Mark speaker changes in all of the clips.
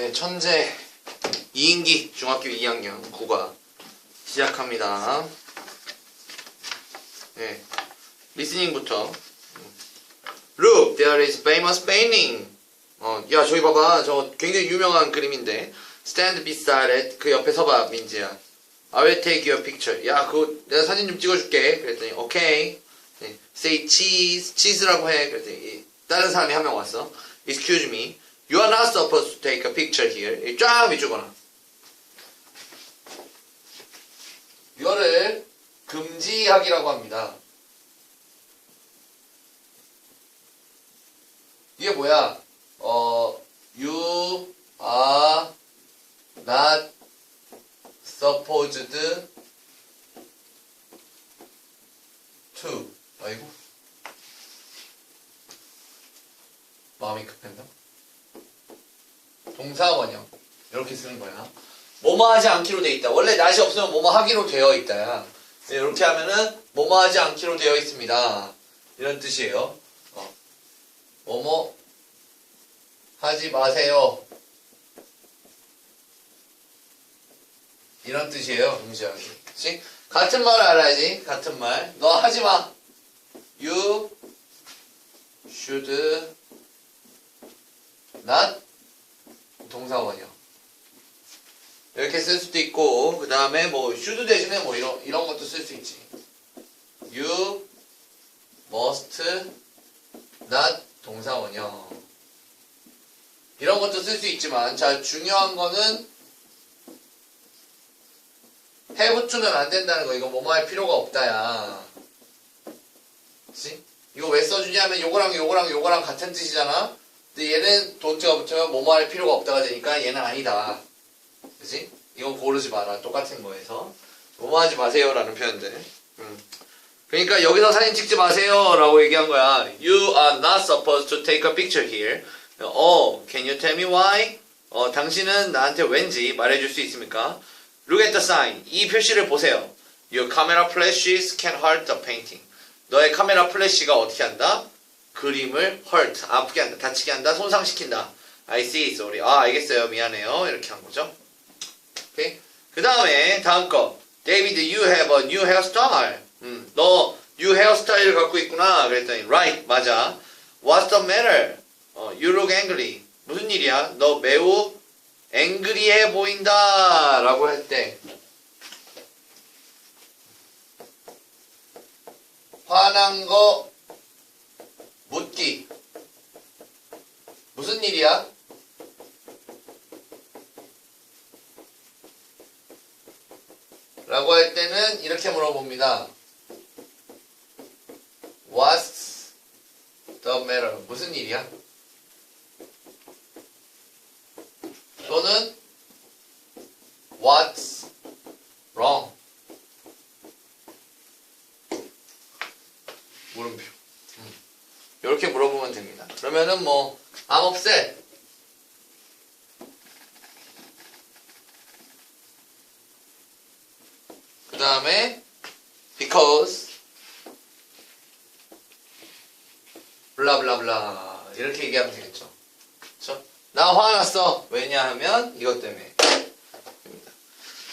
Speaker 1: 네, 천재 2인기 중학교 2학년 국어 시작합니다. 네, 리스닝부터. Look, there is famous painting. 어, 야, 저기 봐봐. 저 굉장히 유명한 그림인데. Stand beside it. 그 옆에 서봐, 민지야. I will take your picture. 야, 그거 내가 사진 좀 찍어줄게. 그랬더니, okay. 네, say cheese. cheese라고 해. 그랬더니, 이- 다른 사람이 한 명 왔어. Excuse me. You are not supposed to take a picture here. 이쫙 밑주거나. 이거를 금지하기라고 합니다. 이게 뭐야? 어, you are not supposed to. 아이고. 마음이 급했나? 동사 원형. 이렇게 쓰는 거야. 뭐뭐 하지 않기로 돼 있다. 원래 낫이 없으면 뭐뭐 하기로 되어 있다. 네, 이렇게 하면은 뭐뭐 하지 않기로 되어 있습니다. 이런 뜻이에요. 어. 뭐뭐 하지 마세요. 이런 뜻이에요. 동시하기. 같은 말 알아야지. 같은 말. 너 하지 마. You should not 동사원이요. 이렇게 쓸 수도 있고 그 다음에 뭐 should 대신에 뭐 이런 이런 것도 쓸 수 있지. You must not 동사원이요. 이런 것도 쓸 수 있지만 자 중요한 거는 to는 안 된다는 거. 이거 뭐뭐 할 필요가 없다야. 그치? 이거 왜 써주냐면 요거랑 요거랑 요거랑 같은 뜻이잖아. 근데 얘는 돈트가 붙으면 뭐뭐 할 필요가 없다가 되니까 얘는 아니다. 그치? 이건 고르지 마라. 똑같은 거에서. 뭐뭐 하지 마세요 라는 표현들. 음. 그러니까 여기서 사진 찍지 마세요 라고 얘기한 거야. You are not supposed to take a picture here. 어, can you tell me why? 어, 당신은 나한테 왠지 말해줄 수 있습니까? Look at the sign. 이 표시를 보세요. Your camera flashes can hurt the painting. 너의 카메라 플래시가 어떻게 한다? 그림을 hurt, 아프게 한다, 다치게 한다, 손상시킨다. I see, sorry. 아, 알겠어요. 미안해요. 이렇게 한 거죠. 오케이. 그 다음에 다음 거. David, you have a new hairstyle. 음, 너 new hairstyle을 갖고 있구나. 그랬더니 right, 맞아. What's the matter? 어, you look angry. 무슨 일이야? 너 매우 앵그리해 보인다. 라고 할 때. 화난 거 묻기. 무슨 일이야? 라고 할 때는 이렇게 물어봅니다. What's the matter? 무슨 일이야? 또는 What's wrong? 물음표. 음. 이렇게 물어보면 됩니다. 그러면은 뭐 upset. 그 다음에 because 블라블라블라 이렇게 얘기하면 되겠죠. 그렇죠? 나 화났어. 왜냐하면 이것 때문에.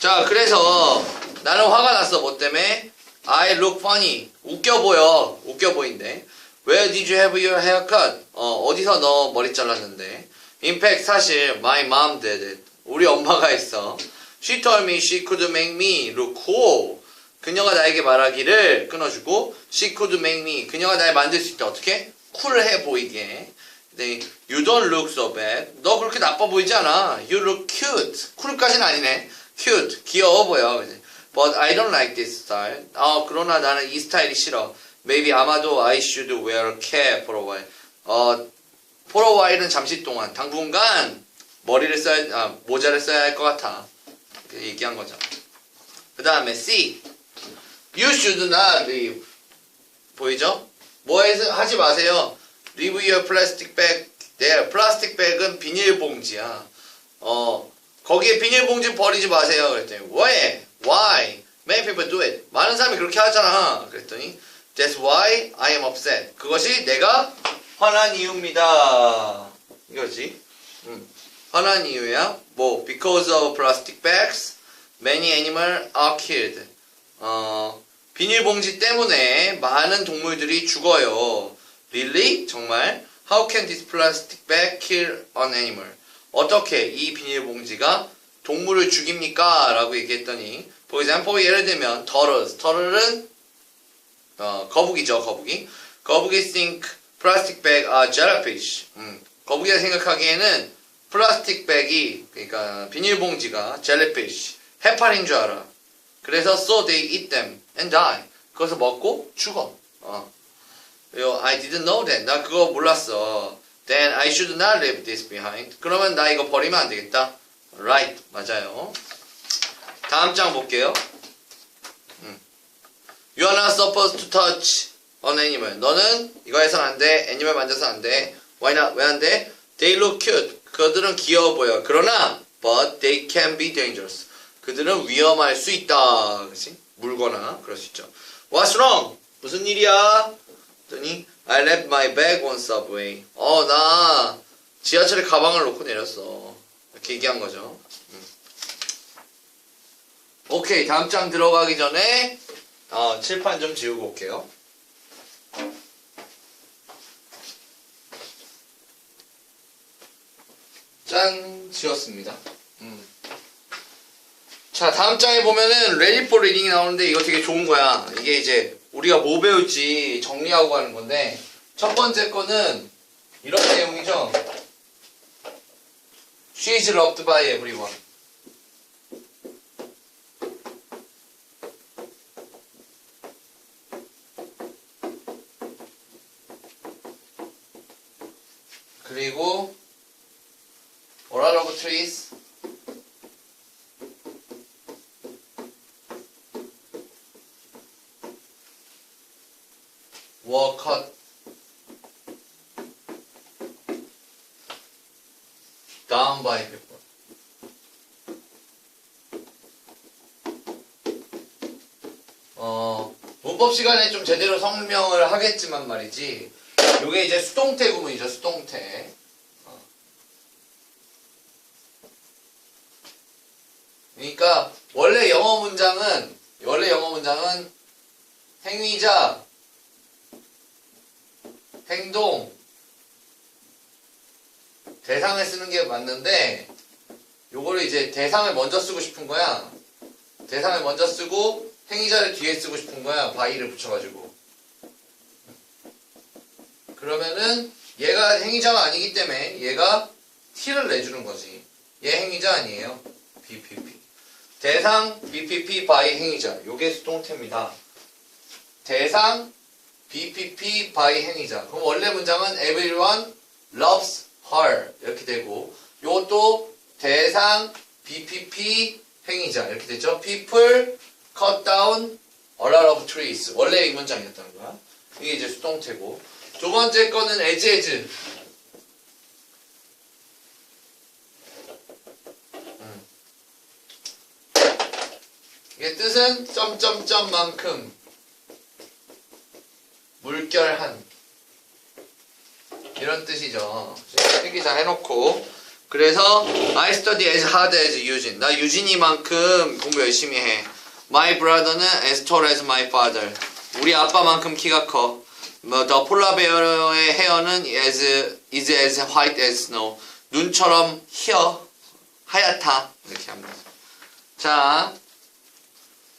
Speaker 1: 자, 그래서 나는 화가 났어. 뭐 때문에? I look funny. 웃겨 보여. 웃겨 보인대. Where did you have your haircut? 어, 어디서 너 머리 잘랐는데? In fact, 사실 my mom did it. 우리 엄마가 했어. She told me she could make me look cool. 그녀가 나에게 말하기를 끊어주고 she could make me 그녀가 날 만들 수 있다 어떻게 쿨해 보이게 you don't look so bad 너 그렇게 나빠 보이지 않아 you look cute 쿨까지는 아니네 cute 귀여워 보여 but I don't like this style 어 그러나 나는 이 스타일이 싫어 maybe 아마도 I should wear a cap for a while 어 for a while은 잠시 동안 당분간 머리를 써야 아, 모자를 써야 할 것 같아 얘기한 거죠 그 다음에 C You should not leave. 보이죠? 뭐 해서 하지 마세요. Leave your plastic bag there. 플라스틱 백은 비닐봉지야. 어, 거기에 비닐봉지 버리지 마세요. 그랬더니 왜? Why? Many people do it. 많은 사람이 그렇게 하잖아. 그랬더니 That's why I am upset. 그것이 내가 화난 이유입니다. 이거지. 음. 화난 이유야? 뭐 because of plastic bags, many animals are killed. 어, 비닐봉지 때문에 많은 동물들이 죽어요. Really? 정말? How can this plastic bag kill an animal? 어떻게 이 비닐봉지가 동물을 죽입니까? 라고 얘기했더니 for example 예를 들면 turtles. turtle은 어, 거북이죠, 거북이. 거북이 think plastic bag are jellyfish. 음, 거북이가 생각하기에는 플라스틱 백이 그러니까 비닐봉지가 jellyfish 해파리인 줄 알아. 그래서 so they eat them and die. 그것을 먹고 죽어. 어. I didn't know that. 나 그거 몰랐어. Then I should not leave this behind. 그러면 나 이거 버리면 안 되겠다. Right. 맞아요. 다음 장 볼게요. 음. You are not supposed to touch an animal. 너는 이거 해서는 안 돼. 애니멀 만져서 안 돼. Why not? 왜 안 돼? They look cute. 그들은 귀여워 보여. 그러나 but they can be dangerous. 그들은 위험할 수 있다. 그렇지? 물거나 그럴 수 있죠. What's wrong? 무슨 일이야? 했더니 I left my bag on subway. 어, 나 지하철에 가방을 놓고 내렸어. 이렇게 얘기한 거죠. 음. 오케이, 다음 장 들어가기 전에 어, 칠판 좀 지우고 올게요. 짠, 지웠습니다. 음. 자, 다음 장에 보면은 레디 포 리딩이 나오는데 이거 되게 좋은 거야. 이게 이제 우리가 뭐 배울지 정리하고 가는 건데 첫 번째 거는 이런 내용이죠. She is loved by everyone. 그리고 A lot of trees were cut down by people. 어, 문법 시간에 좀 제대로 설명을 하겠지만 말이지. 요게 이제 수동태 구문이죠, 수동태. 어. 그러니까 원래 영어 문장은 원래 영어 문장은 행위자 행동 대상을 쓰는 게 맞는데 요거를 이제 대상을 먼저 쓰고 싶은 거야. 대상을 먼저 쓰고 행위자를 뒤에 쓰고 싶은 거야. 바이를 붙여가지고. 그러면은 얘가 행위자가 아니기 때문에 얘가 T를 내주는 거지. 얘 행위자 아니에요. BPP. 대상 BPP 바이 행위자. 요게 수동태입니다. 대상 BPP by 행위자. 그럼 원래 문장은 everyone loves her 이렇게 되고 요것도 대상 BPP 행위자 이렇게 되죠. people cut down a lot of trees. 원래 이 문장이었다는 거야. 이게 이제 수동태고 두 번째 거는 as as. 음. 이게 뜻은 점점점만큼 물결한 이런 뜻이죠. 필기 잘 해놓고 그래서 I study as hard as 유진. 나 유진이만큼 공부 열심히 해. My brother는 as tall as my father. 우리 아빠만큼 키가 커. 뭐, 더 폴라베어의 헤어는 as, is as white as snow. 눈처럼 희어, 하얗다. 이렇게 합니다. 자,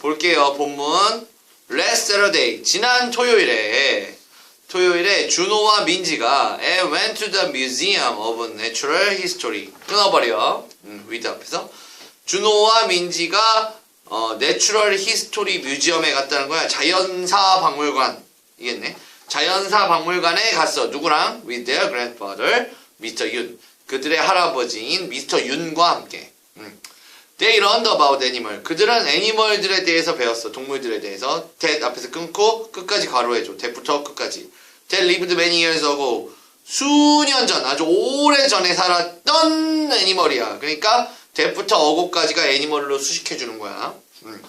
Speaker 1: 볼게요. 본문. Last Saturday, 지난 토요일에 토요일에 준호와 민지가 I went to the Museum of Natural History 끊어버려 음, 위드 앞에서 준호와 민지가 어, 내추럴 히스토리 뮤지엄에 갔다는 거야 자연사 박물관 이겠네 자연사 박물관에 갔어 누구랑 with their grandfather 미스터 윤 그들의 할아버지인 미스터 윤과 함께 음. They learned about animal. 그들은 애니멀들에 대해서 배웠어. 동물들에 대해서. that 앞에서 끊고 끝까지 가로해줘. that부터 끝까지. That lived many years ago. 수년 전, 아주 오래 전에 살았던 애니멀이야. 그러니까 that부터 어고까지가 애니멀로 수식해 주는 거야. 음.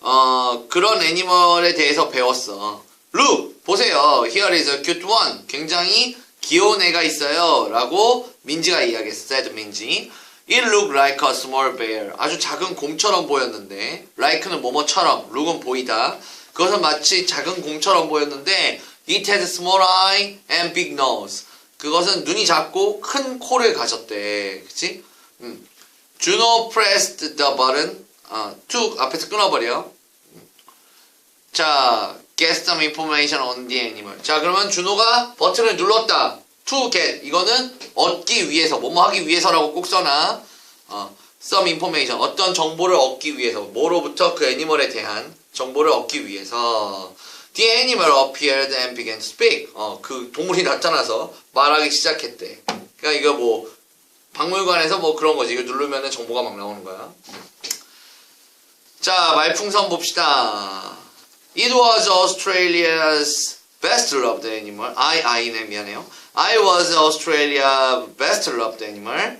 Speaker 1: 어, 그런 애니멀에 대해서 배웠어. Look, 보세요. Here is a cute one. 굉장히 귀여운 애가 있어요. 라고 민지가 이야기했어. said 민지. It looked like a small bear. 아주 작은 곰처럼 보였는데, like는 뭐뭐처럼, look은 보이다. 그것은 마치 작은 곰처럼 보였는데, it has small eye and big nose. 그것은 눈이 작고 큰 코를 가졌대. 그치? 음. Juno pressed the button. 아, 툭 앞에서 끊어버려. 자, get some information on the animal. 자, 그러면 준호가 버튼을 눌렀다. to get. 이거는 얻기 위해서, 뭐뭐 하기 위해서라고 꼭 써놔. 어, some information. 어떤 정보를 얻기 위해서. 뭐로부터 그 애니멀에 대한 정보를 얻기 위해서. The animal appeared and began to speak. 어, 그 동물이 나타나서 말하기 시작했대. 그러니까 이거 뭐, 박물관에서 뭐 그런 거지. 이거 누르면은 정보가 막 나오는 거야. 자, 말풍선 봅시다. It was Australia's best loved animal. I, I네 미안해요. I was Australia's best loved animal.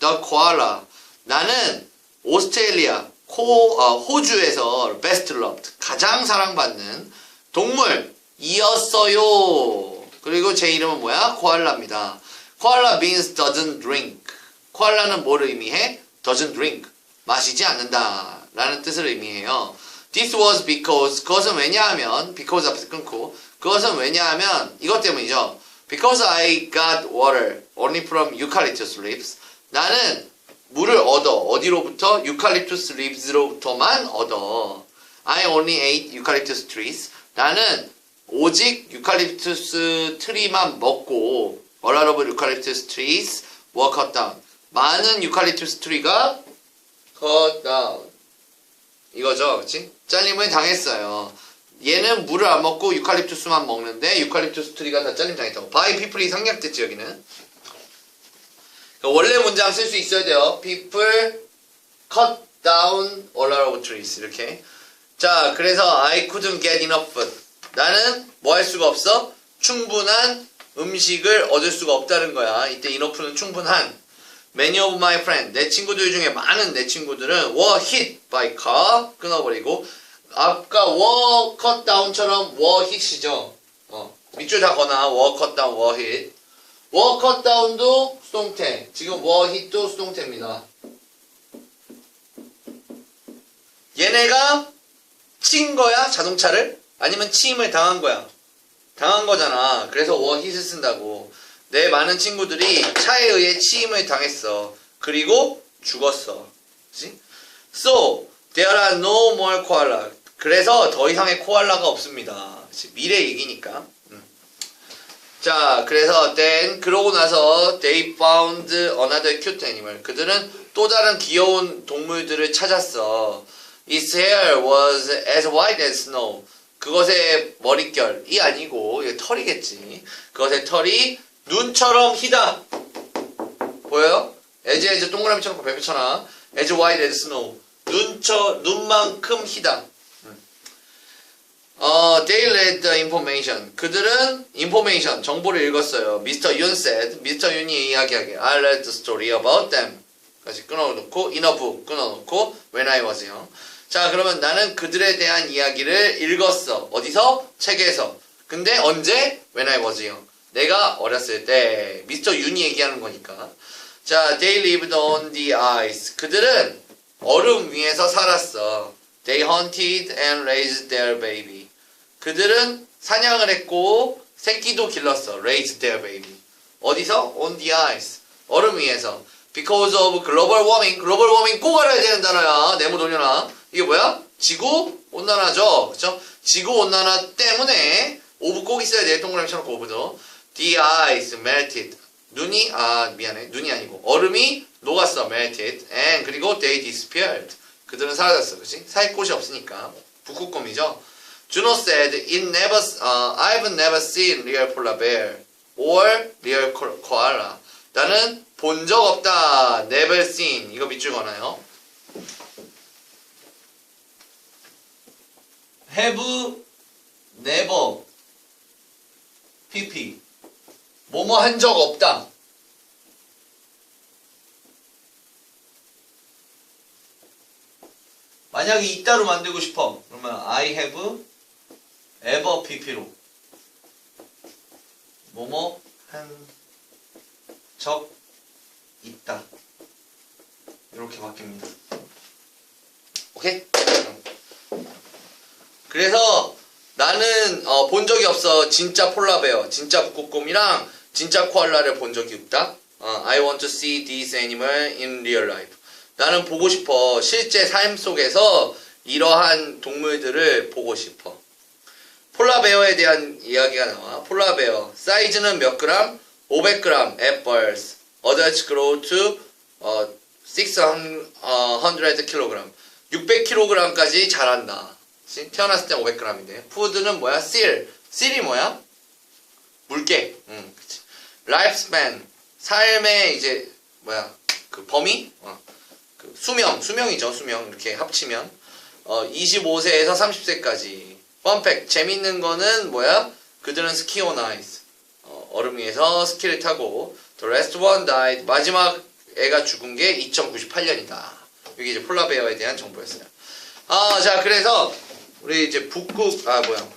Speaker 1: The koala. 나는 오스트레일리아, 코, 어, 호주에서 best loved, 가장 사랑받는 동물 이었어요. 그리고 제 이름은 뭐야? 코알라입니다. 코알라 means doesn't drink. 코알라는 뭐를 의미해? doesn't drink. 마시지 않는다. 라는 뜻을 의미해요. This was because 그것은 왜냐하면 because 앞에서 끊고 그것은 왜냐하면 이것 때문이죠. Because I got water only from eucalyptus leaves. 나는 물을 얻어 어디로부터 eucalyptus leaves로부터만 얻어. I only ate eucalyptus trees. 나는 오직 유칼립투스 트리만 먹고 a lot of eucalyptus trees were cut down. 많은 유칼립투스 트리가 cut down. 이거죠, 그렇지? 잘림을 당했어요. 얘는 물을 안 먹고 유칼립투스만 먹는데 유칼립투스 트리가 다 잘림 당했다고. 바이 피플이 생략됐지 여기는. 그러니까 원래 문장 쓸 수 있어야 돼요. People cut down a lot of trees 이렇게. 자, 그래서 I couldn't get enough food. 나는 뭐 할 수가 없어? 충분한 음식을 얻을 수가 없다는 거야. 이때 enough는 충분한. Many of my friends, 내 친구들 중에 많은 내 친구들은 were hit by car 끊어버리고 아까 were cut down처럼 were hit이죠. 어, 밑줄 다 거나 were cut down, were hit. were cut down도 수동태. 지금 were hit도 수동태입니다. 얘네가 친 거야 자동차를 아니면 치임을 당한 거야. 당한 거잖아. 그래서 were hit을 쓴다고. 내 많은 친구들이 차에 의해 치임을 당했어. 그리고 죽었어. 그치? So, there are no more koala. 그래서 더 이상의 코알라가 없습니다. 그치? 미래 얘기니까. 음. 자, 그래서 then 그러고 나서 they found another cute animal. 그들은 또 다른 귀여운 동물들을 찾았어. Its hair was as white as snow. 그것의 머릿결이 아니고 털이겠지. 그것의 털이 눈처럼 희다. 보여요? as as 동그라미 쳐놓고 별표 쳐놔. as white as snow. 눈처 눈만큼 희다. 음. 어, they read the information. 그들은 information 정보를 읽었어요. Mr. Yun said. Mr. Yun이 이야기하게. I read the story about them. 다시 끊어놓고 in a book 끊어놓고 when I was young. 자 그러면 나는 그들에 대한 이야기를 읽었어. 어디서? 책에서. 근데 언제? When I was young. 내가 어렸을 때. 미스터 윤이 얘기하는 거니까. 자, they lived on the ice. 그들은 얼음 위에서 살았어. They hunted and raised their baby. 그들은 사냥을 했고 새끼도 길렀어. Raised their baby. 어디서? On the ice. 얼음 위에서. Because of global warming. global warming 꼭 알아야 되는 단어야. 네모 돌려놔. 이게 뭐야? 지구 온난화죠. 그렇죠? 지구 온난화 때문에 오브 꼭 있어야 돼. 동그라미 쳐놓고 오브도. The ice melted. 눈이 아 미안해. 눈이 아니고 얼음이 녹았어. melted. And 그리고 they disappeared. 그들은 사라졌어. 그렇지? 살 곳이 없으니까. 북극곰이죠. Juno said, "It never, uh, I've never seen real polar bear or real ko- koala." 나는 본 적 없다. Never seen. 이거 밑줄 거나요? have never pp 뭐뭐 한 적 없다. 만약에 있다로 만들고 싶어. 그러면 I have ever pp로 뭐뭐 적 있다. 이렇게 바뀝니다. 오케이? 그래서 나는 어, 본 적이 없어. 진짜 폴라베어, 진짜 북극곰이랑 진짜 코알라를 본 적이 없다. 어, I want to see these animal in real life. 나는 보고 싶어. 실제 삶 속에서 이러한 동물들을 보고 싶어. 폴라베어에 대한 이야기가 나와. 폴라베어 사이즈는 몇 그램? 500g at birth. Adults grow to 어, 600 kg. 600kg까지 자란다. 태어났을 때 500g인데. 푸드는 뭐야? 실. 실이 뭐야? 물개. 응, 그치. Lifespan. 삶의 이제 뭐야? 그 범위? 어. 그 수명, 수명이죠, 수명. 이렇게 합치면. 어, 25세에서 30세까지. 펀팩. 재밌는 거는 뭐야? 그들은 스키오나이즈. 어, 얼음 위에서 스키를 타고 The last one died. 마지막 애가 죽은 게 2098년이다. 이게 이제 폴라베어에 대한 정보였어요. 아, 자, 그래서 우리 이제 북극 아 뭐야?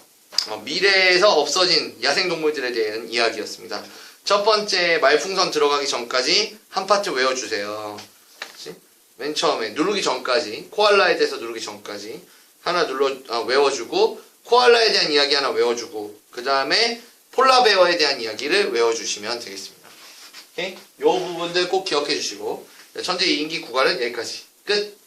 Speaker 1: 어, 미래에서 없어진 야생 동물들에 대한 이야기였습니다. 첫 번째 말풍선 들어가기 전까지 한 파트 외워주세요. 그치? 맨 처음에 누르기 전까지 코알라에 대해서 누르기 전까지 하나 눌러 아, 외워주고 코알라에 대한 이야기 하나 외워주고 그 다음에 폴라베어에 대한 이야기를 외워주시면 되겠습니다. 오케이? 요 부분들 꼭 기억해 주시고 천재 2인기 구간은 여기까지 끝.